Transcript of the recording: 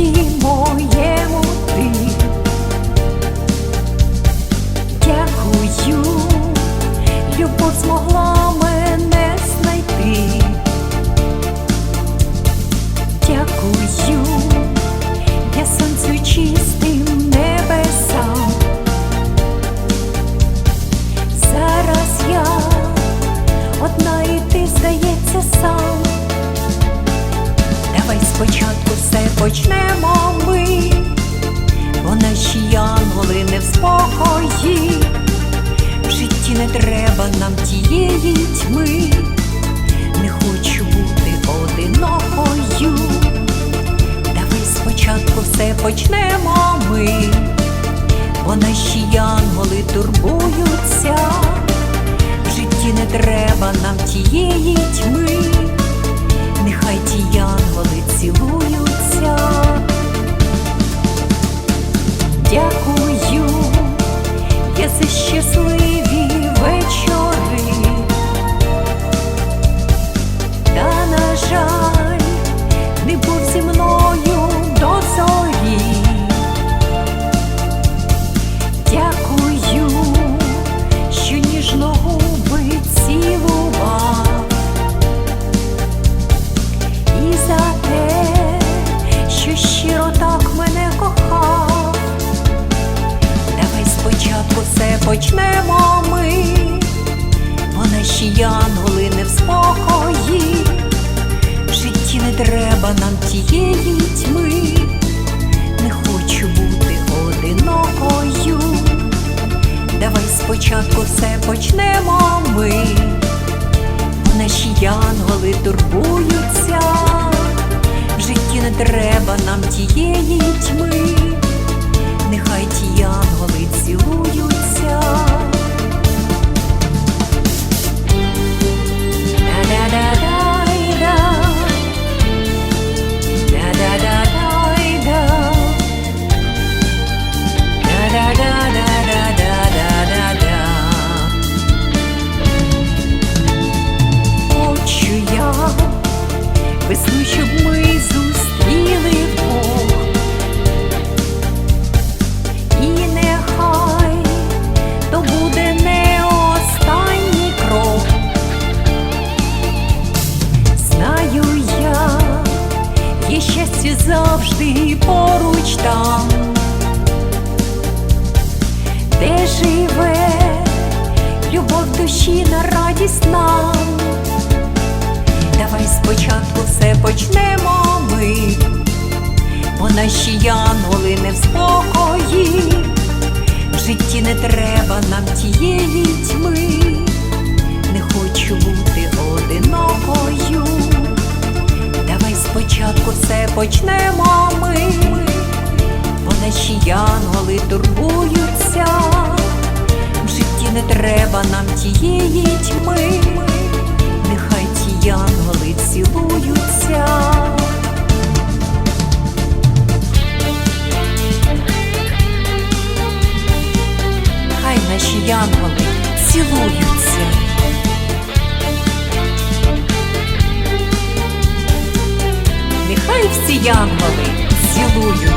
寂寞 треба нам тієї тьми, не хочу бути одинокою. Давай спочатку все почнемо ми, бо наші янголи турбуються. В житті не треба нам тієї тьми, тієї тьми, не хочу бути одинокою. Давай спочатку все почнемо ми, наші янголи турбуються. В житті не треба нам тієї поруч там, де живе любов душі на радість нам. Давай спочатку все почнемо ми, бо наші янголи не в спокої. В житті не треба нам тієї тьми, не хочу бути одинокою. Давай спочатку все почнемо янголи турбуються. В житті не треба нам тієї тьми, нехай ті янголи цілуються. Хай наші янголи цілуються. Нехай всі янголи цілуються.